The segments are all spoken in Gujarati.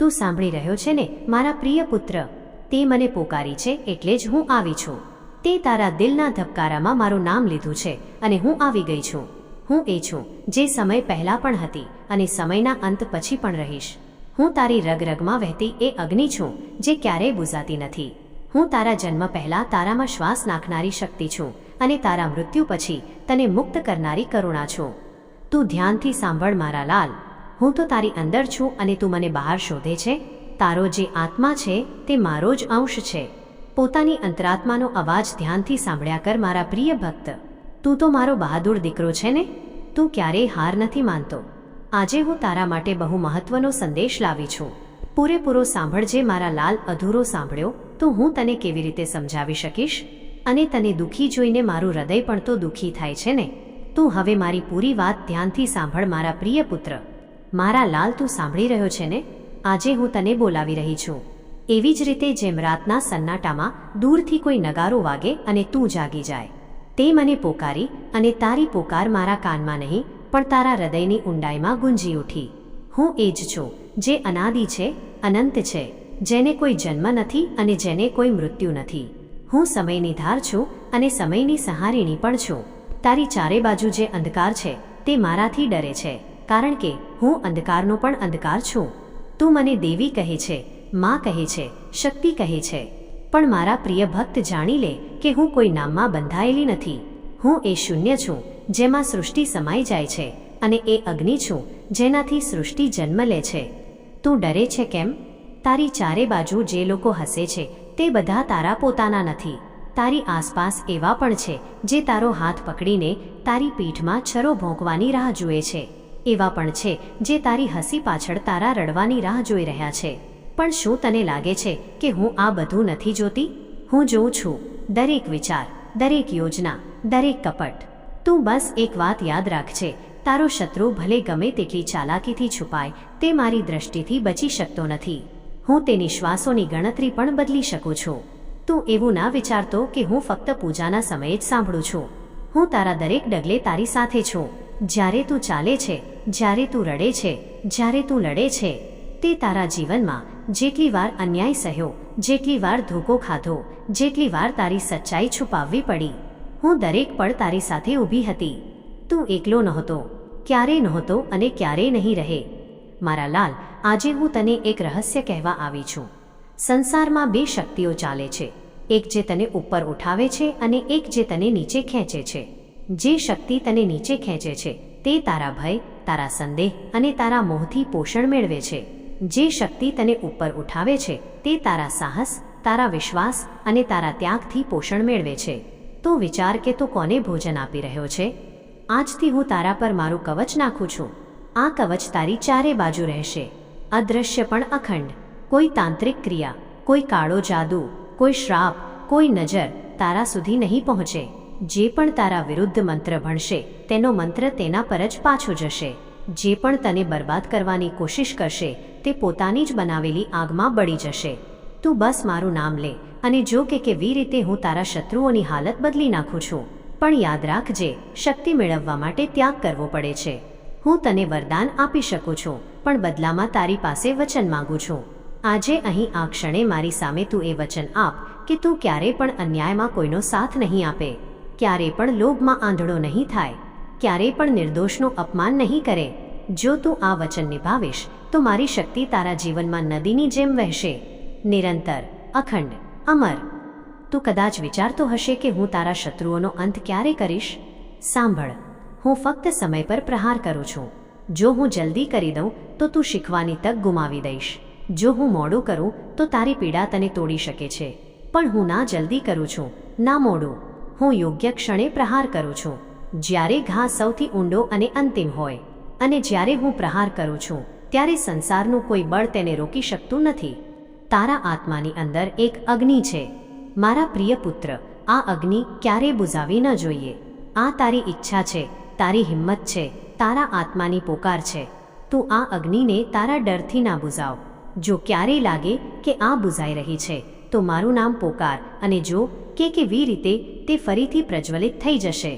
તું સાંભળી રહ્યો છે ને, મારા પ્રિય પુત્ર. તે મને પોકારી છે એટલે જ હું આવી છું. તે તારા દિલના ધબકારામાં મારું નામ લીધું છે અને હું આવી ગઈ છું. હું એ છું જે સમય પહેલાં પણ હતી અને સમયના અંત પછી પણ રહીશ. હું તારી રગરગમાં વહેતી એ અગ્નિ છું જે ક્યારેય બુઝાતી નથી. હું તારા જન્મ પહેલાં તારામાં શ્વાસ નાખનારી શક્તિ છું અને તારા મૃત્યુ પછી તને મુક્ત કરનારી કરુણા છું. તું ધ્યાનથી સાંભળ મારા લાલ. હું તો તારી અંદર છું અને તું મને બહાર શોધે છે. તારો જે આત્મા છે તે મારો જ અંશ છે. પોતાની અંતરાત્માનો અવાજ ધ્યાનથી સાંભળ્યા કર મારા પ્રિય ભક્ત. તું તો મારો બહાદુર દીકરો છે ને? તું ક્યારેય હાર નથી માનતો. આજે હું તારા માટે બહુ મહત્વનો સંદેશ લાવી છું. પૂરેપૂરો સાંભળજે મારા લાલ અધૂરો સાંભળ્યો, તો હું તને કેવી રીતે સમજાવી શકીશ? અને તને દુઃખી જોઈને મારું હૃદય પણ તો દુઃખી થાય છે ને? તું હવે મારી પૂરી વાત ધ્યાનથી સાંભળ મારા પ્રિય પુત્ર. મારા લાલ તું સાંભળી રહ્યો છે ને? આજે હું તને બોલાવી રહી છું. એવી જ રીતે જેમ રાતના સન્નાટામાં દૂરથી કોઈ નગારો વાગે અને તું જાગી જાય. તે મને પોકારી અને તારી પોકાર મારા કાનમાં નહીં, પણ તારા હૃદયની ઊંડાઈમાં ગુંજી ઉઠી. હું એ જ છું, જે અનાદિ છે, અનંત છે, જેને કોઈ જન્મ નથી અને જેને કોઈ મૃત્યુ નથી. હું સમયની ધાર છું અને સમયની સહારીણી પણ છું. તારી ચારે બાજુ જે અંધકાર છે, તે મારાથી ડરે છે. કારણ કે હું અંધકારનો પણ અંધકાર છું. તું મને દેવી કહે છે, માં કહે છે, શક્તિ કહે છે. પણ મારા પ્રિય ભક્ત જાણી લે કે હું કોઈ નામમાં બંધાયેલી નથી. હું એ શૂન્ય છું, જેમાં સૃષ્ટિ સમાઈ જાય છે અને એ અગ્નિ છું, જેનાથી સૃષ્ટિ જન્મ લે છે. તું ડરે છે કેમ? તારી ચારે બાજુ જે લોકો હસે છે, તે બધા તારા પોતાના નથી. તારી આસપાસ એવા પણ છે, જે તારો હાથ પકડીને તારી પીઠમાં છરો ભોંકવાની રાહ જુએ છે. એવા પણ છે જે તારી હસી પાછળ તારા રડવાની રાહ જોઈ રહ્યા છે. પણ શું તને લાગે છે કે હું આ બધું નથી જોતી? હું જોઉં છું. દરેક વિચાર, દરેક યોજના, દરેક કપટ. તું બસ એક વાત યાદ રાખજે. તારો શત્રુ ભલે ગમે તેટલી ચાલાકીથી છુપાય, તે મારી દ્રષ્ટિથી બચી શકતો નથી. હું તેની શ્વાસોની ગણતરી પણ બદલી શકું છું. તું એવું ના વિચારતો કે હું ફક્ત પૂજાના સમયે જ સાંભળું છું. હું તારા દરેક ડગલે તારી સાથે છું. જ્યારે તું ચાલે છે, જ્યારે તું રડે છે, જ્યારે તું લડે છે, તે તારા જીવનમાં જેટલી વાર અન્યાય સહ્યો, જેટલી વાર ધોકો ખાધો, જેટલી વાર તારી સચ્ચાઈ છુપાવવી પડી. હું દરેક પળ તારી સાથે ઊભી હતી. તું એકલો નહોતો ક્યારેય નહોતો અને ક્યારેય નહીં રહે. મારા લાલ, આજે હું તને એક રહસ્ય કહેવા આવી છું. સંસારમાં બે શક્તિઓ ચાલે છે, એક જે તને ઉપર ઉઠાવે છે અને એક જે તને નીચે ખેંચે છે. જે શક્તિ તને નીચે ખેંચે છે, તે તારા ભય, તારા સંદેહ અને તારા મોહથી પોષણ મેળવે છે. જે શક્તિ તને ઉપર ઉઠાવે છે, તે તારા સાહસ, તારા વિશ્વાસ અને તારા ત્યાગથી પોષણ મેળવે છે. તો વિચાર કે તું કોને ભોજન આપી રહ્યો છે? આજથી હું તારા પર મારું કવચ નાખું છું. આ કવચ તારી ચારે બાજુ રહેશે. અદૃશ્ય પણ અખંડ. કોઈ તાંત્રિક ક્રિયા, કોઈ કાળો જાદુ, કોઈ શ્રાપ, કોઈ નજર તારા સુધી નહીં પહોંચે. જે પણ તારા વિરુદ્ધ મંત્ર ભણશે, તેનો મંત્ર તેના પર જ પાછો જશે. જે પણ તને બરબાદ કરવાની કોશિશ કરશે, તે પોતાની જ બનાવેલી આગમાં બળી જશે. તું બસ મારું નામ લે, અને જો કે કેવી રીતે હું તારા શત્રુઓની હાલત બદલી નાખું છું. પણ યાદ રાખજે, શક્તિ મેળવવા માટે ત્યાગ કરવો પડે છે. હું તને વરદાન આપી શકું છું, પણ બદલામાં તારી પાસે વચન માંગુ છું. આજે અહીં આ ક્ષણે મારી સામે તું એ વચન આપ, કે તું ક્યારે પણ અન્યાયમાં કોઈનો સાથ નહીં આપે. ક્યારે પણ લોભમાં આંધળો નહીં થાય, ક્યારેય પણ નિર્દોષનું અપમાન નહીં કરે. જો તું આ વચન નિભાવીશ, તો મારી શક્તિ તારા જીવનમાં નદીની જેમ વહેશે. નિરંતર, અખંડ, અમર. તું કદાચ વિચારતો હશે કે હું તારા શત્રુઓનો અંત ક્યારે કરીશ? સાંભળ, હું ફક્ત સમય પર પ્રહાર કરું છું. જો હું જલ્દી કરી દઉં, તો તું શીખવાની તક ગુમાવી દઈશ. જો હું મોડું કરું, તો તારી પીડા તને તોડી શકે છે. પણ હું ના જલ્દી કરું છું, ના મોડું. હું યોગ્ય ક્ષણે પ્રહાર કરું છું. જ્યારે ઘા સૌથી ઊંડો અને અંતિમ હોય અને જ્યારે હું પ્રહાર કરું છું, ત્યારે સંસારનું કોઈ બળ તેને રોકી શકતું નથી. તારા આત્માની અંદર એક અગ્નિ છે. મારા પ્રિય પુત્ર, આ અગ્નિ ક્યારે બુઝાવી ન જોઈએ. આ તારી ઈચ્છા છે, તારી હિંમત છે, તારા આત્માની પોકાર છે. તું આ અગ્નિને તારા ડરથી ના બુઝાવ. જો ક્યારેય લાગે કે આ બુઝાઈ રહી છે, તો મારું નામ પોકાર અને જો કે કેવી રીતે તે ફરીથી પ્રજ્વલિત થઈ જશે.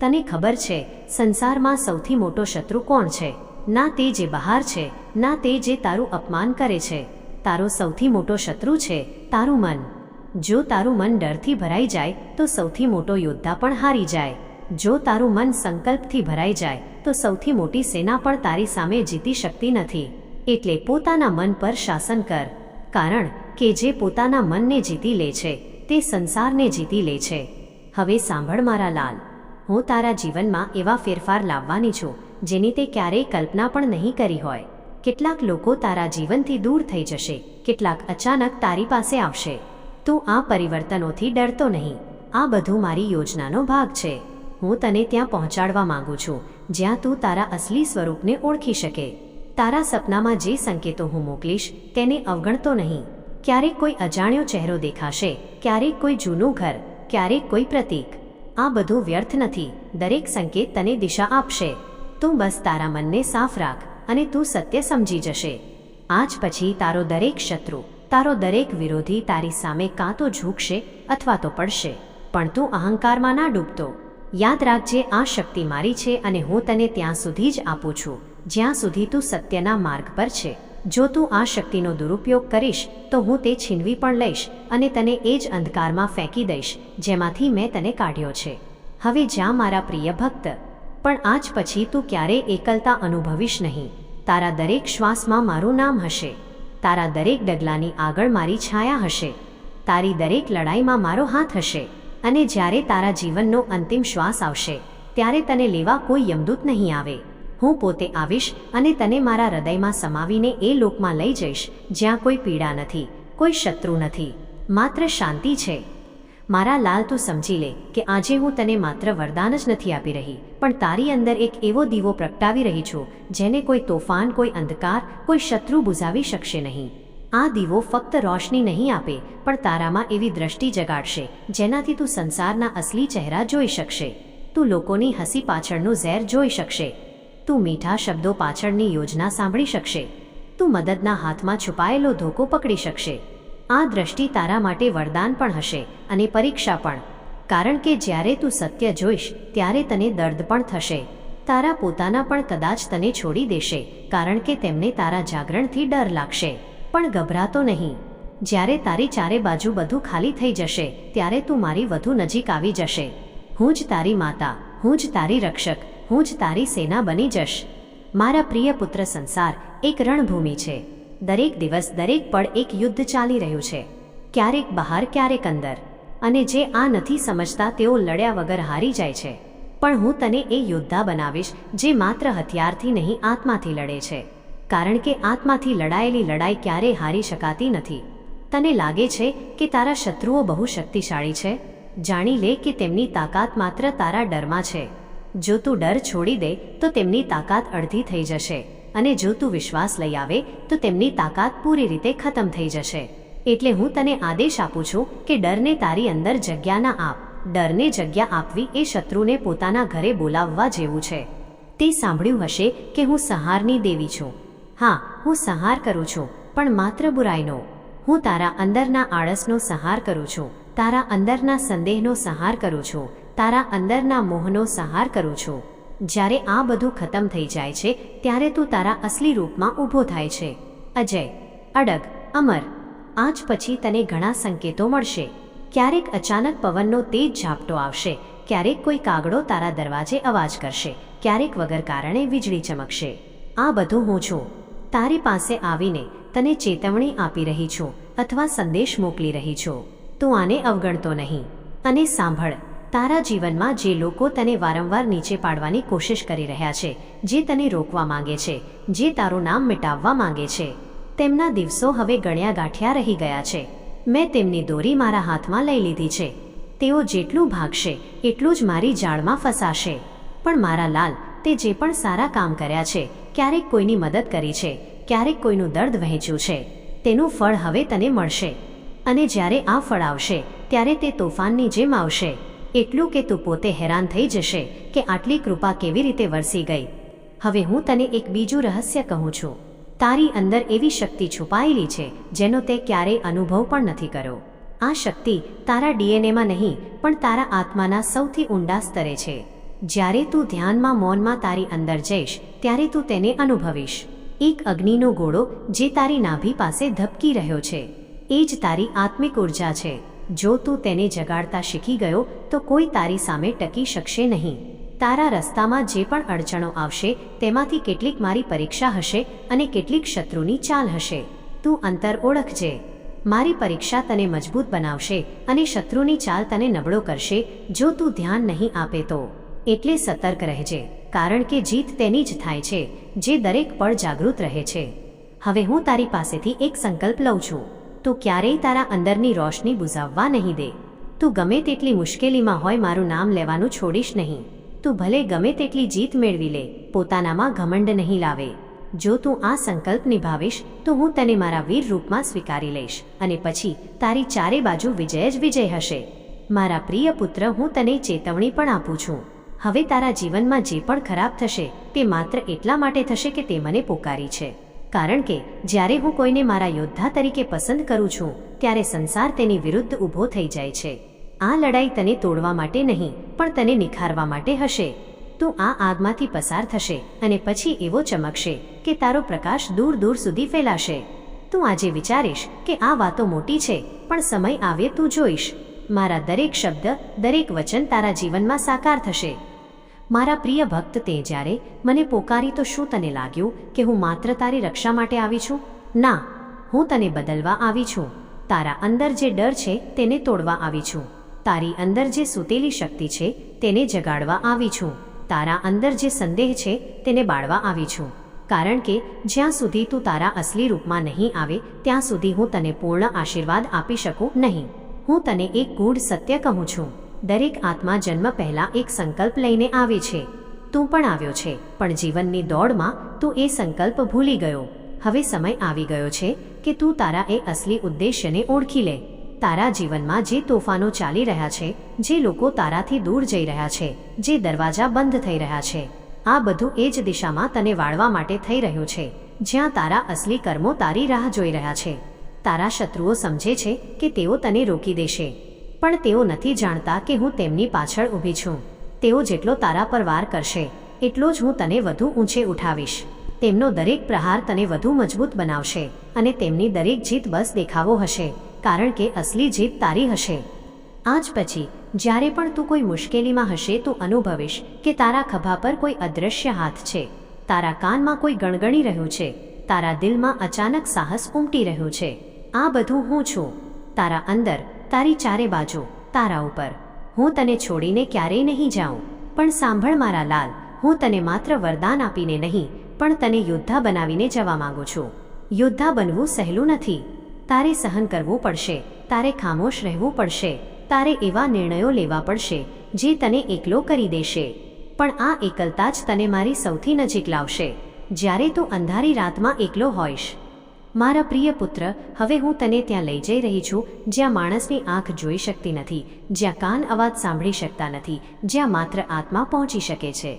તને ખબર છે, સંસારમાં સૌથી મોટો શત્રુ કોણ છે? ના તે જે બહાર છે, ના તે જે તારું અપમાન કરે છે. તારો સૌથી મોટો શત્રુ છે, તારું મન. જો તારું મન ડરથી ભરાઈ જાય, તો સૌથી મોટો યોદ્ધા પણ હારી જાય. જો તારું મન સંકલ્પથી ભરાઈ જાય, તો સૌથી મોટી સેના પણ તારી સામે જીતી શકતી નથી. એટલે પોતાના મન પર શાસન કર. કારણ કે જે પોતાના મનને જીતી લે છે તે સંસારને જીતી લે છે. હવે સાંભળ મારા લાલ, હું તારા જીવનમાં એવા ફેરફાર લાવવાની છું, જેની તે ક્યારેય કલ્પના પણ નહીં કરી હોય. કેટલાક લોકો તારા જીવનથી દૂર થઈ જશે, કેટલાક અચાનક તારી પાસે આવશે. તું આ પરિવર્તનોથી ડરતો નહીં. આ બધું મારી યોજનાનો ભાગ છે. હું તને ત્યાં પહોંચાડવા માંગુ છું, જ્યાં તું તારા અસલી સ્વરૂપને ઓળખી શકે. તારા સપનામાં જે સંકેતો હું મોકલીશ, તેને અવગણતો નહીં. ક્યારેક કોઈ અજાણ્યો ચહેરો દેખાશે ક્યારેક કોઈ જૂનું ઘર ક્યારેક કોઈ પ્રતીક. આ બધું વ્યર્થ નથી, દરેક સંકેત તને દિશા આપશે. તું બસ તારા મનને સાફ રાખ અને તું સત્ય સમજી જશે. આજ પછી તારો દરેક શત્રુ, તારો દરેક વિરોધી તારી સામે કાં તો ઝૂકશે અથવા તો પડશે. પણ તું અહંકારમાં ના ડૂબતો. યાદ રાખજે, આ શક્તિ મારી છે અને હું તને ત્યાં સુધી જ આપું છું, જ્યાં સુધી તું સત્યના માર્ગ પર છે. જો તું આ શક્તિનો દુરુપયોગ કરીશ, તો હું તે છીનવી પણ લઈશ અને તને એ જ અંધકારમાં ફેંકી દઈશ, જેમાંથી મેં તને કાઢ્યો છે. હવે જ્યાં મારા પ્રિય ભક્ત, પણ આજ પછી તું ક્યારેય એકલતા અનુભવીશ નહીં. તારા દરેક શ્વાસમાં મારું નામ હશે. તારા દરેક ડગલાની આગળ મારી છાયા હશે. તારી દરેક લડાઈમાં મારો હાથ હશે. અને જ્યારે તારા જીવનનો અંતિમ શ્વાસ આવશે, ત્યારે તને લેવા કોઈ યમદૂત નહીં આવે. હું પોતે આવીશ અને તને મારા હૃદયમાં સમાવીને એ લોકમાં લઈ જઈશ, જ્યાં કોઈ પીડા નથી, કોઈ શત્રુ નથી, માત્ર શાંતિ છે. મારા લાલ, તું સમજી લે કે આજે હું તને માત્ર વરદાન જ નથી આપી રહી, પણ તારી અંદર એક એવો દીવો પ્રગટાવી રહી છું, જેને કોઈ તોફાન, કોઈ અંધકાર, કોઈ શત્રુ બુઝાવી શકશે નહીં. આ દીવો ફક્ત રોશની નહીં આપે, પણ તારામાં એવી દ્રષ્ટિ જગાડશે, જેનાથી તું સંસારના અસલી ચહેરા જોઈ શકશે. તું લોકોની હસી પાછળનું ઝેર જોઈ શકશે. તું મીઠા શબ્દો પાછળની યોજના સાંભળી શકશે. તું મદદના હાથમાં છુપાયેલો ધોકો પકડી શકશે. આ દ્રષ્ટિ તારા માટે વરદાન પણ હશે અને પરીક્ષા પણ. કારણ કે જ્યારે તું સત્ય જોઈશ, ત્યારે તને દર્દ પણ થશે. તારા પોતાના પણ કદાચ તને છોડી દેશે, કારણ કે તેમને તારા જાગરણથી ડર લાગશે. પણ ગભરાતો નહીં. જ્યારે તારી ચારે બાજુ બધું ખાલી થઈ જશે, ત્યારે તું મારી વધુ નજીક આવી જશે. હું જ તારી માતા, હું જ તારી રક્ષક હું જ તારી સેના બની જશ. મારા પ્રિય પુત્ર સંસાર, એક રણભૂમિ છે. દરેક દિવસ, દરેક પળ એક યુદ્ધ ચાલી રહ્યું છે. ક્યારેક બહાર, ક્યારેક અંદર. અને જે આ નથી સમજતા, તેઓ લડ્યા વગર હારી જાય છે. પણ હું તને એ યોદ્ધા બનાવીશ, જે માત્ર હથિયારથી નહીં, આત્માથી લડે છે. કારણ કે આત્માથી લડાયેલી લડાઈ ક્યારેય હારી શકાતી નથી. તને લાગે છે કે તારા શત્રુઓ બહુ શક્તિશાળી છે? જાણી લે કે તેમની તાકાત માત્ર તારા ડરમાં છે. જો તું ડર છોડી દે, તો તેમની તાકાત અડધી થઈ જશે. અને જો તું વિશ્વાસ લઈ આવે, તો તેમની તાકાત પૂરી રીતે ખતમ થઈ જશે. એટલે હું તને આદેશ આપું છું કે ડરને તારી અંદર જગ્યા ના આપ. ડરને જગ્યા આપવી એ શત્રુને પોતાના ઘરે બોલાવવા જેવું છે. તે સાંભળ્યું હશે કે હું સહારની દેવી છું. હા, હું સહાર કરું છું, પણ માત્ર બુરાઈનો. હું તારા અંદરના આળસનો સહાર કરું છું, તારા અંદરના સંદેહનો સહાર કરું છું તારા અંદરના મોહનો સંહાર કરું છું. જ્યારે આ બધું ખતમ થઈ જાય છે, ત્યારે તું તારા અસલી રૂપમાં ઊભો થાય છે. અજય, અડગ, અમર, આજ પછી તને ઘણા સંકેતો મળશે. ક્યારેક અચાનક પવનનો તેજ ઝાપટો આવશે, ક્યારેક કોઈ કાગડો તારા દરવાજે અવાજ કરશે, ક્યારેક વગર કારણે વીજળી ચમકશે. આ બધું હું છું. તારી પાસે આવીને તને ચેતવણી આપી રહી છું, અથવા સંદેશ મોકલી રહી છું. તું આને અવગણતો નહીં. અને સાંભળ તારા જીવનમાં જે લોકો તને વારંવાર નીચે પાડવાની કોશિશ કરી રહ્યા છે, જે તને રોકવા માંગે છે, જે તારું નામ મિટાવવા માંગે છે, તેમના દિવસો હવે ગણ્યા ગાંઠ્યા રહી ગયા છે. મેં તેમની દોરી મારા હાથમાં લઈ લીધી છે. તેઓ જેટલું ભાગશે, એટલું જ મારી જાળમાં ફસાશે. પણ મારા લાલ, તે જે પણ સારા કામ કર્યા છે, ક્યારેક કોઈની મદદ કરી છે, ક્યારેક કોઈનું દર્દ વહેંચ્યું છે. તેનું ફળ હવે તને મળશે. અને જ્યારે આ ફળ આવશે, ત્યારે તે તોફાનની જેમ આવશે. એટલું કે તું પોતે હેરાન થઈ જશે કે આટલી કૃપા કેવી રીતે વરસી ગઈ. હવે હું તને એક બીજું રહસ્ય કહું છું. તારી અંદર એવી શક્તિ છુપાયેલી છે, જેનો તે ક્યારેય અનુભવ પણ નથી કર્યો. આ શક્તિ તારા ડીએનએમાં નહીં, પણ તારા આત્માના સૌથી ઊંડા સ્તરે છે. જ્યારે તું ધ્યાનમાં મૌનમાં તારી અંદર જઈશ, ત્યારે તું તેને અનુભવીશ. એક અગ્નિનો ગોળો જે તારી નાભી પાસે ધબકી રહ્યો છે. એ જ તારી આત્મિક ઊર્જા છે. જો તું તેને જગાડતા શીખી ગયો, તો કોઈ તારી સામે ટકી શકશે નહીં. તારા રસ્તામાં જે પણ અડચણો આવશે, તેમાંથી કેટલીક મારી પરીક્ષા હશે અને કેટલીક શત્રુની ચાલ હશે. તું અંતર ઓળખજે. મારી પરીક્ષા તને મજબૂત બનાવશે અને શત્રુની ચાલ તને નબળો કરશે, જો તું ધ્યાન નહીં આપે તો. એટલે સતર્ક રહેજે, કારણ કે જીત તેની જ થાય છે, જે દરેક પળ જાગૃત રહે છે. હવે હું તારી પાસેથી એક સંકલ્પ લઉં છું. તું ક્યારેય તારા અંદરની રોશની બુઝાવવા નહીં દે. તું ગમે તેટલી મુશ્કેલીમાં હોય મારું નામ લેવાનું છોડીશ નહીં. તું ભલે ગમે તેટલી જીત મેળવી લે, પોતાનામાં ઘમંડ નહીં લાવે. જો તું આ સંકલ્પ નિભાવીશ, તો હું તને મારા વીર રૂપમાં સ્વીકારી લઈશ અને પછી તારી ચારે બાજુ વિજય જ વિજય હશે. મારા પ્રિય પુત્ર, હું તને ચેતવણી પણ આપું છું. હવે તારા જીવનમાં જે પણ ખરાબ થશે, તે માત્ર એટલા માટે થશે કે તે મને પોકારી છે. કારણ કે, જ્યારે હું કોઈને મારા યોદ્ધા તરીકે પસંદ કરું છું, ત્યારે સંસાર તેની વિરુદ્ધ ઊભો થઈ જાય છે. આ લડાઈ તને તોડવા માટે નહીં, પણ તને નિખારવા માટે હશે. તું આ આગમાંથી પસાર થશે અને પછી એવો ચમકશે કે તારો પ્રકાશ દૂર દૂર સુધી ફેલાશે. તું આજે વિચારીશ કે આ વાતો મોટી છે, પણ સમય આવે તું જોઈશ. મારા દરેક શબ્દ, દરેક વચન તારા જીવનમાં સાકાર થશે. મારા પ્રિય ભક્ત, તે જ્યારે મને પોકારી તો શું તને લાગ્યું કે હું માત્ર તારી રક્ષા માટે આવી છું? ના, હું તને બદલવા આવી છું. તારા અંદર જે ડર છે, તેને તોડવા આવી છું. તારી અંદર જે સૂતેલી શક્તિ છે, તેને જગાડવા આવી છું. તારા અંદર જે સંદેહ છે, તેને બાળવા આવી છું. કારણ કે જ્યાં સુધી તું તારા અસલી રૂપમાં નહીં આવે, ત્યાં સુધી હું તને પૂર્ણ આશીર્વાદ આપી શકું નહીં. હું તને એક ગૂઢ સત્ય કહું છું. દરેક આત્મા જન્મ પહેલાં એક સંકલ્પ લઈને આવે છે. તું પણ આવ્યો છે, પણ જીવનની દોડમાં તું એ સંકલ્પ ભૂલી ગયો. હવે સમય આવી ગયો છે કે તું તારા એ અસલી ઉદ્દેશ્યને ઓળખી લે. તારા જીવનમાં જે તોફાનો ચાલી રહ્યા છે, જે લોકો તારાથી દૂર જઈ રહ્યા છે, જે દરવાજા બંધ થઈ રહ્યા છે, આ બધું એ જ દિશામાં તને વાળવા માટે થઈ રહ્યું છે, જ્યાં તારા અસલી કર્મો તારી રાહ જોઈ રહ્યા છે. તારા શત્રુઓ સમજે છે કે તેઓ તને રોકી દેશે. પણ તેઓ નથી જાણતા કે હું તેમની પાછળ ઊભી છું. તેઓ જેટલો તારા પર વાર કરશે, એટલો જ હું તને વધુ ઊંચે ઉઠાવીશ. તેમનો દરેક પ્રહાર તને વધુ મજબૂત બનાવશે અને તેમની દરેક જીત બસ દેખાવો હશે, કારણ કે અસલી જીત તારી હશે. આજ પછી, જ્યારે પણ તું કોઈ મુશ્કેલીમાં હશે તું અનુભવીશ કે તારા ખભા પર કોઈ અદૃશ્ય હાથ છે. તારા કાનમાં કોઈ ગણગણી રહ્યું છે. તારા દિલમાં અચાનક સાહસ ઉમટી રહ્યું છે. આ બધું હું છું. તારા અંદર તારી ચારે બાજુ, તારા ઉપર. હું તને છોડીને ક્યારેય નહીં જાઉં. પણ સાંભળ મારા લાલ, હું તને માત્ર વરદાન આપીને નહીં, પણ તને યોદ્ધા બનાવીને જવા માંગુ છું. યોદ્ધા બનવું સહેલું નથી. તારે સહન કરવું પડશે, તારે ખામોશ રહેવું પડશે, તારે એવા નિર્ણયો લેવા પડશે, જે તને એકલો કરી દેશે. પણ આ એકલતા જ તને મારી સૌથી નજીક લાવશે. જ્યારે તું અંધારી રાતમાં એકલો હોઈશ મારા પ્રિય પુત્ર, હવે હું તને ત્યાં લઈ જઈ રહી છું, જ્યાં માણસની આંખ જોઈ શકતી નથી, જ્યાં કાન અવાજ સાંભળી શકતા નથી, જ્યાં માત્ર આત્મા પહોંચી શકે છે.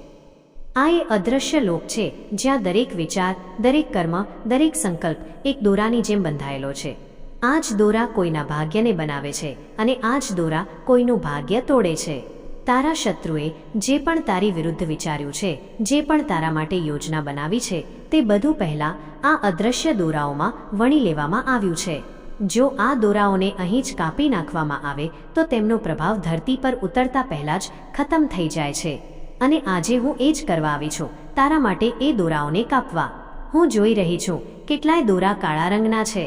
આ એ અદૃશ્ય લોક છે, જ્યાં દરેક વિચાર, દરેક કર્મ, દરેક સંકલ્પ એક દોરાની જેમ બંધાયેલો છે. આ જ દોરા કોઈના ભાગ્યને બનાવે છે, અને આ જ દોરા કોઈનું ભાગ્ય તોડે છે. તારા શત્રુએ જે પણ તારી વિરુદ્ધ વિચાર્યું છે, જે પણ તારા માટે યોજના બનાવી છે, તે બધું પહેલાં આ અદૃશ્ય દોરાઓમાં વણી લેવામાં આવ્યું છે. જો આ દોરાઓને અહીં જ કાપી નાખવામાં આવે, તો તેમનો પ્રભાવ ધરતી પર ઉતરતા પહેલાં જ ખતમ થઈ જાય છે. અને આજે હું એ જ કરવા આવી છું, તારા માટે એ દોરાઓને કાપવા. હું જોઈ રહી છું, કેટલાય દોરા કાળા રંગના છે.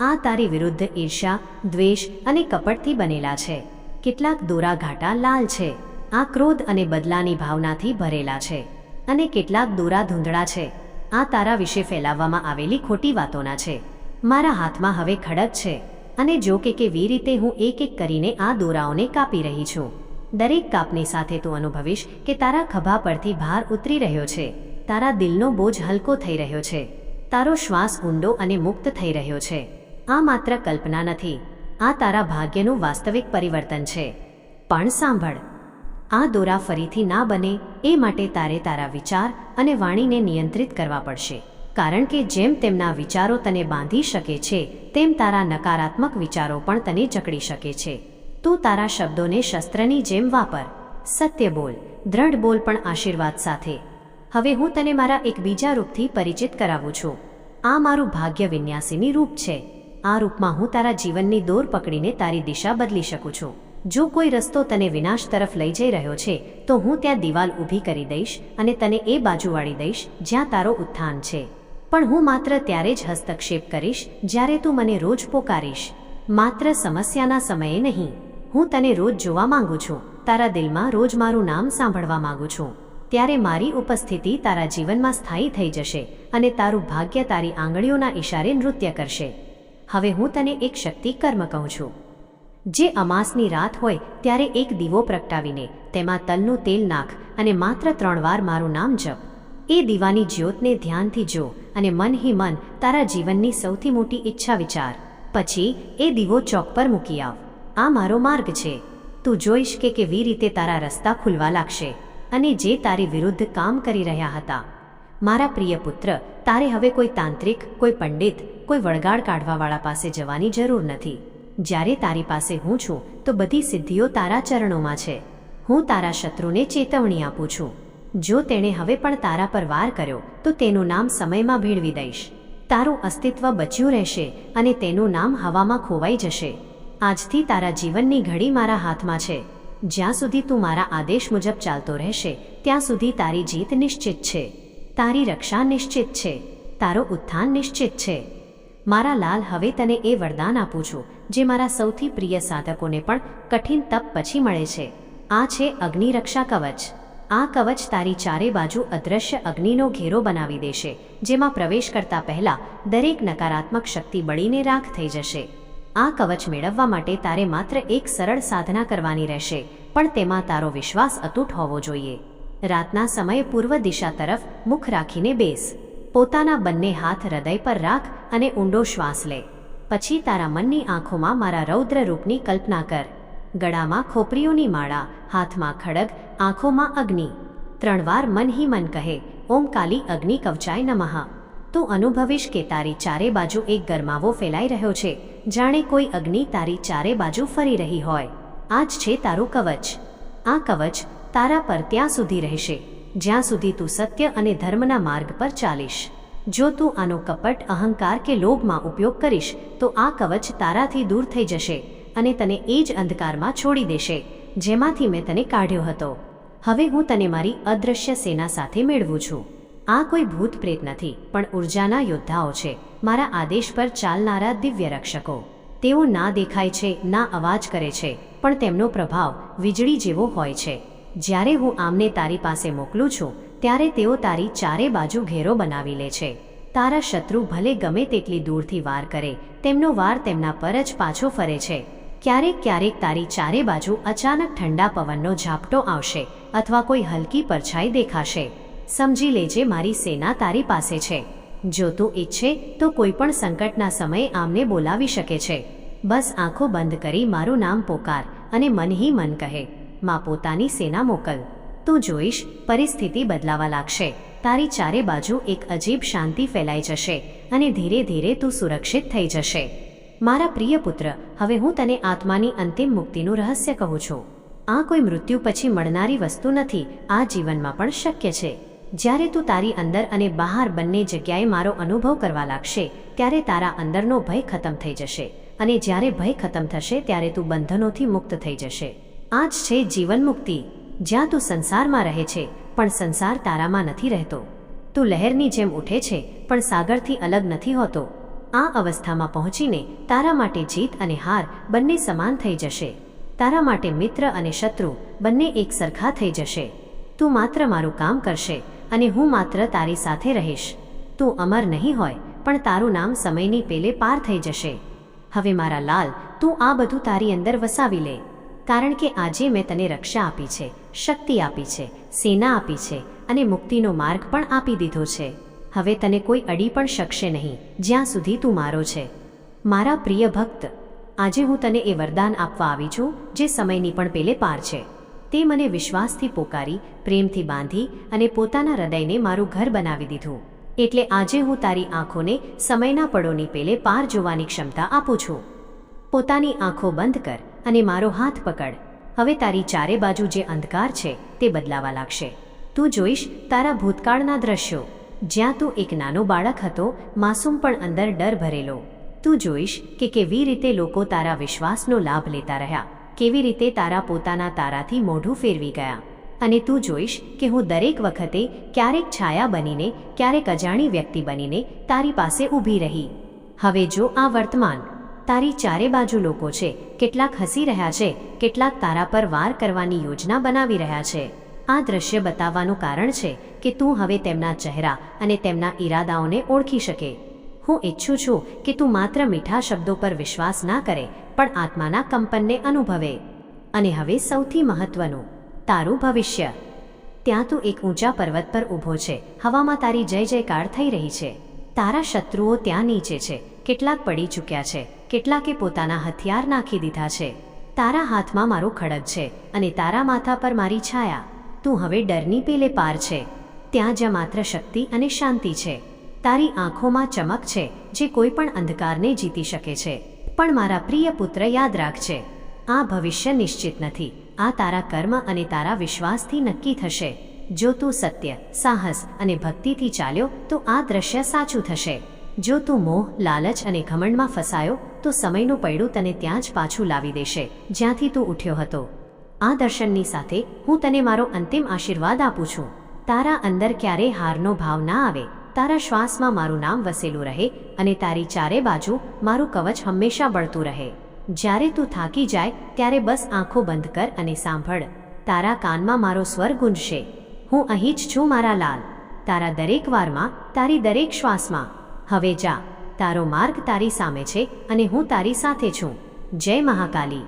આ તારી વિરુદ્ધ ઈર્ષા દ્વેષ અને કપટથી બનેલા છે. કેટલાક દોરા ઘાટા લાલ છે. આ ક્રોધ અને બદલાની ભાવનાથી ભરેલા છે અને કેટલાક દોરા ધૂંધળા છે. આ તારા વિશે ફેલાવવામાં આવેલી ખોટી વાતોના છે. મારા હાથમાં હવે ખડક છે અને જો કે કેવી રીતે હું એક એક કરીને આ દોરાઓને કાપી રહી છું. દરેક કાપની સાથે તું અનુભવીશ કે તારા ખભા પરથી ભાર ઉતરી રહ્યો છે. તારા દિલનો બોજ હલકો થઈ રહ્યો છે. તારો શ્વાસ ઊંડો અને મુક્ત થઈ રહ્યો છે. આ માત્ર કલ્પના નથી. આ તારા ભાગ્યનું વાસ્તવિક પરિવર્તન છે. પણ સાંભળ, આ દોરા ફરીથી ના બને એ માટે તારે તારા વિચાર અને વાણીને નિયંત્રિત કરવા પડશે. કારણ કે જેમ તેમના વિચારો તને બાંધી શકે છે, તેમ તારા નકારાત્મક વિચારો પણ તને જકડી શકે છે. તું તારા શબ્દોને શસ્ત્રની જેમ વાપર. સત્ય બોલ, દ્રઢ બોલ પણ આશીર્વાદ સાથે. હવે હું તને મારા એક બીજા રૂપથી પરિચિત કરાવું છું. આ મારું ભાગ્ય વિન્યાસીની રૂપ છે. આ રૂપમાં હું તારા જીવનની દોર પકડીને તારી દિશા બદલી શકું છું. જો કોઈ રસ્તો તને વિનાશ તરફ લઈ જઈ રહ્યો છે, તો હું ત્યાં દિવાલ ઊભી કરી દઈશ અને તને એ બાજુ વાળી દઈશ જ્યાં તારો ઉત્થાન છે. પણ હું માત્ર ત્યારે જ હસ્તક્ષેપ કરીશ જ્યારે તું મને રોજ પોકારીશ. માત્ર સમસ્યાના સમયે નહીં, હું તને રોજ જોવા માંગુ છું. તારા દિલમાં રોજ મારું નામ સાંભળવા માંગુ છું. ત્યારે મારી ઉપસ્થિતિ તારા જીવનમાં સ્થાયી થઈ જશે અને તારું ભાગ્ય તારી આંગળીઓના ઇશારે નૃત્ય કરશે. હવે હું તને એક શક્તિ કર્મ કહું છું. જે અમાસની રાત હોય ત્યારે એક દીવો પ્રગટાવીને તેમાં તલનું તેલ નાખ અને માત્ર ત્રણ વાર મારું નામ જપ. એ દીવાની જ્યોતને ધ્યાનથી જો અને મન હી મન તારા જીવનની સૌથી મોટી ઈચ્છા વિચાર. પછી એ દીવો ચોક પર મૂકી આવ. આ મારો માર્ગ છે. તું જોઈશ કે કેવી રીતે તારા રસ્તા ખુલવા લાગશે અને જે તારી વિરુદ્ધ કામ કરી રહ્યા હતા. મારા પ્રિય પુત્ર, તારે હવે કોઈ તાંત્રિક, કોઈ પંડિત કોઈ વળગાડ કાઢવાવાળા પાસે જવાની જરૂર નથી. જ્યારે તારી પાસે હું છું, તો બધી સિદ્ધિઓ તારા ચરણોમાં છે. હું તારા શત્રુને ચેતવણી આપું છું. જો તેણે હવે પણ તારા પર વાર કર્યો, તો તેનું નામ સમયમાં ભેળવી દઈશ. તારું અસ્તિત્વ બચ્યું રહેશે અને તેનું નામ હવામાં ખોવાઈ જશે. આજથી તારા જીવનની ઘડી મારા હાથમાં છે. જ્યાં સુધી તું મારા આદેશ મુજબ ચાલતો રહેશે, ત્યાં સુધી તારી જીત નિશ્ચિત છે. તારી રક્ષા નિશ્ચિત છે. તારો ઉત્થાન નિશ્ચિત છે. મારા લાલ, હવે તને એ વરદાન આપું છું, જે મારા સૌથી પ્રિય સાધકોને પણ કઠિન તપ પછી મળે છે. આ છે અગ્નિરક્ષા કવચ. આ કવચ તારી ચારે બાજુ અદ્રશ્ય અગ્નિનો ઘેરો બનાવી દેશે, જેમાં પ્રવેશ કરતા પહેલા દરેક નકારાત્મક શક્તિ બળીને રાખ થઈ જશે. આ કવચ મેળવવા માટે તારે માત્ર એક સરળ સાધના કરવાની રહેશે, પણ તેમાં તારો વિશ્વાસ અતૂટ હોવો જોઈએ. રાતના સમયે પૂર્વ દિશા તરફ મુખ રાખીને બેસ. પોતાના બંને હાથ હૃદય પર રાખ અને ઊંડો શ્વાસ લે. પછી તારા મનની આંખોમાં મારા રૌદ્ર રૂપની કલ્પના કર. ગળામાં ખોપરીઓની માળા, હાથમાં ખડગ, આંખોમાં અગ્નિ. ત્રણ વાર મન હી મન કહે, ઓમ કાલી અગ્નિ કવચાય નમઃ. તું અનુભવીશ કે તારી ચારે બાજુ એક ગરમાવો ફેલાઈ રહ્યો છે. જાણે કોઈ અગ્નિ તારી ચારે બાજુ ફરી રહી હોય. આ જ છે તારું કવચ. આ કવચ તારા પર ત્યાં સુધી રહેશે. જ્યાં સુધી તું સત્ય અને ધર્મના માર્ગ પર ચાલીશ. જો તું આનો કપટ, અહંકાર કે લોભમાં ઉપયોગ કરીશ, તો આ કવચ તારાથી દૂર થઈ જશે અને તને એ જ અંધકારમાં છોડી દેશે, જેમાંથી મેં તને કાઢ્યો હતો. હવે હું તને મારી અદૃશ્ય સેના સાથે મેળવું છું. આ કોઈ ભૂત પ્રેત નથી, પણ ઉર્જાના યોદ્ધાઓ છે. મારા આદેશ પર ચાલનારા દિવ્ય રક્ષકો તેઓ ના દેખાય છે, ના અવાજ કરે છે, પણ તેમનો પ્રભાવ વીજળી જેવો હોય છે. જ્યારે હું આમને તારી પાસે મોકલું છું, ત્યારે તેઓ તારી ચારે બાજુ ઘેરો બનાવી લે છે. તારા શત્રુ ભલે ગમે તેટલી દૂરથી વાર કરે, તેમનો વાર તેમના પર જ પાછો ફરે છે. ક્યારેક ક્યારેક તારી ચારે બાજુ અચાનક ઠંડા પવનનો ઝાપટો આવશે, અથવા કોઈ હલકી પરછાઈ દેખાશે. સમજી લેજે મારી સેના તારી પાસે છે. જો તું ઈચ્છે, તો કોઈ પણ સંકટના સમયે આમને બોલાવી શકે છે. બસ આંખો બંધ કરી મારું નામ પોકાર અને મન હી મન કહે. માં પોતાની સેના મોકલ. તું જોઈશ, પરિસ્થિતિ બદલાવા લાગશે. તારી ચારે બાજુ એક અજીબ શાંતિ ફેલાઈ જશે અને ધીરે ધીરે તું સુરક્ષિત થઈ જશે. મારા પ્રિય પુત્ર, હવે હું તને આત્માની અંતિમ મુક્તિનું રહસ્ય કહું છું. આ કોઈ મૃત્યુ પછી મળનારી વસ્તુ નથી, આ જીવનમાં પણ શક્ય છે. જ્યારે તું તારી અંદર અને બહાર બંને જગ્યાએ મારો અનુભવ કરવા લાગશે, ત્યારે તારા અંદરનો ભય ખતમ થઈ જશે. અને જ્યારે ભય ખતમ થશે, ત્યારે તું બંધનોથી મુક્ત થઈ જશે. આ જ છે જીવન મુક્તિ જ્યાં તું સંસારમાં રહે છે, પણ સંસાર તારામાં નથી રહેતો. તું લહેરની જેમ ઉઠે છે, પણ સાગરથી અલગ નથી હોતો. આ અવસ્થામાં પહોંચીને તારા માટે જીત અને હાર બંને સમાન થઈ જશે. તારા માટે મિત્ર અને શત્રુ બંને એક સરખા થઈ જશે. તું માત્ર મારું કામ કરશે અને હું માત્ર તારી સાથે રહીશ. તું અમર નહીં હોય, પણ તારું નામ સમયની પેલે પાર થઈ જશે. હવે મારા લાલ, તું આ બધું તારી અંદર વસાવી લે. કારણ કે આજે મેં તને રક્ષા આપી છે, શક્તિ આપી છે, સેના આપી છે અને મુક્તિનો માર્ગ પણ આપી દીધો છે. હવે તને કોઈ અડી પણ શકશે નહીં, જ્યાં સુધી તું મારો છે. મારા પ્રિય ભક્ત, આજે હું તને એ વરદાન આપવા આવી છું, જે સમયની પણ પેલે પાર છે. તે મને વિશ્વાસથી પોકારી, પ્રેમથી બાંધી અને પોતાના હૃદયને મારું ઘર બનાવી દીધું. એટલે આજે હું તારી આંખોને સમયના પડોની પેલે પાર જોવાની ક્ષમતા આપું છું. પોતાની આંખો બંધ કર અને મારો હાથ પકડ. હવે તારી ચારે બાજુ જે અંધકાર છે, તે બદલાવા લાગશે. તું જોઈશ તારા ભૂતકાળના દ્રશ્યો. જ્યાં તું એક નાનો બાળક હતો, માસૂમ પણ અંદર ડર ભરેલો. તું જોઈશ કે કેવી રીતે લોકો તારા વિશ્વાસનો લાભ લેતા રહ્યા, કેવી રીતે તારા પોતાના તારાથી મોઢું ફેરવી ગયા. અને તું જોઈશ કે હું દરેક વખતે ક્યારેક છાયા બનીને, ક્યારેક અજાણી વ્યક્તિ બનીને તારી પાસે ઊભી રહી. હવે જો આ વર્તમાન તારી ચારે બાજુ લોકો છે. કેટલાક હસી રહ્યા છે. કેટલાક તારા પર વાર કરવાની યોજના બનાવી રહ્યા છે. આ દ્રશ્ય બતાવવાનું કારણ છે કે તું હવે તેમના ચહેરા અને તેમના ઈરાદાઓને ઓળખી શકે. હું ઈચ્છું છું કે તું માત્ર મીઠા શબ્દો પર વિશ્વાસ ના કરે, પણ આત્માના કંપનને અનુભવે. અને હવે સૌથી મહત્વનું, તારું ભવિષ્ય. ત્યાં તું એક ઊંચા પર્વત પર ઊભો છે. હવામાં તારી જય જયકાર થઈ રહી છે. તારા શત્રુઓ ત્યાં નીચે છે. કેટલાક પડી ચૂક્યા છે. કેટલાકે પોતાના હથિયાર નાખી દીધા છે. તારા હાથમાં મારો ખડગ છે અને તારા માથા પર મારી છાયા. તું હવે ડરની પેલે પાર છે. ત્યાં જ્યાં માત્ર શક્તિ અને શાંતિ છે. તારી આંખોમાં ચમક છે જે કોઈ પણ અંધકારને જીતી શકે છે. પણ મારા પ્રિય પુત્ર યાદ રાખજે. આ ભવિષ્ય નિશ્ચિત નથી. આ તારા કર્મ અને તારા વિશ્વાસથી નક્કી થશે. જો તું સત્ય, સાહસ અને ભક્તિથી ચાલ્યો, તો આ દ્રશ્ય સાચું થશે. જો તું મોહ, લાલચ અને ઘમંડમાં ફસાયો તો સમયનું પૈડું તને ત્યાં જ પાછું લાવી દેશે, જ્યાંથી તું ઉઠ્યો હતો. આ દર્શનની સાથે હું તને મારો અંતિમ આશીર્વાદ આપું છું. તારા અંદર ક્યારેય હારનો ભાવ ના આવે, તારા શ્વાસમાં મારું નામ વસેલું રહે અને તારી ચારે બાજુ મારું કવચ હંમેશા બળતું રહે. જ્યારે તું થાકી જાય, ત્યારે બસ આંખો બંધ કર અને સાંભળ, તારા કાનમાં મારો સ્વર ગુંજશે. હું અહીં જ છું મારા લાલ. તારા દરેક વારમાં, તારી દરેક શ્વાસમાં. હવે જા. તારો માર્ગ તારી સામે છે અને હું તારી સાથે છું. જય મહાકાલી.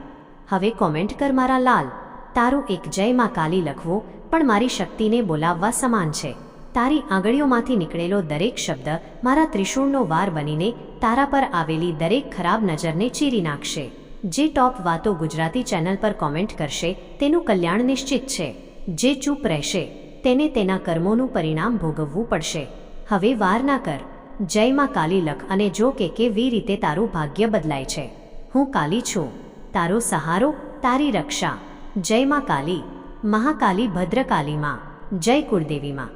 હવે કોમેન્ટ કર મારા લાલ. તારું એક જય મા કાલી લખવું, પણ મારી શક્તિને બોલાવવા સમાન છે. તારી આંગળીઓમાંથી નીકળેલો દરેક શબ્દ મારા ત્રિશૂળનો વાર બનીને તારા પર આવેલી દરેક ખરાબ નજરને ચીરી નાખશે. જે ટોપ વાતો ગુજરાતી ચેનલ પર કોમેન્ટ કરશે, તેનું કલ્યાણ નિશ્ચિત છે. જે ચૂપ રહેશે, તેને તેના કર્મોનું પરિણામ ભોગવવું પડશે. હવે વાર ના કર. જયમાં કાલી લખ અને જો કે કેવી રીતે તારું ભાગ્ય બદલાય છે. હું કાલી છું. તારો સહારો, તારી રક્ષા. જય માં કાલી. મહાકાલી ભદ્રકાલીમાં. જય કુળદેવીમાં.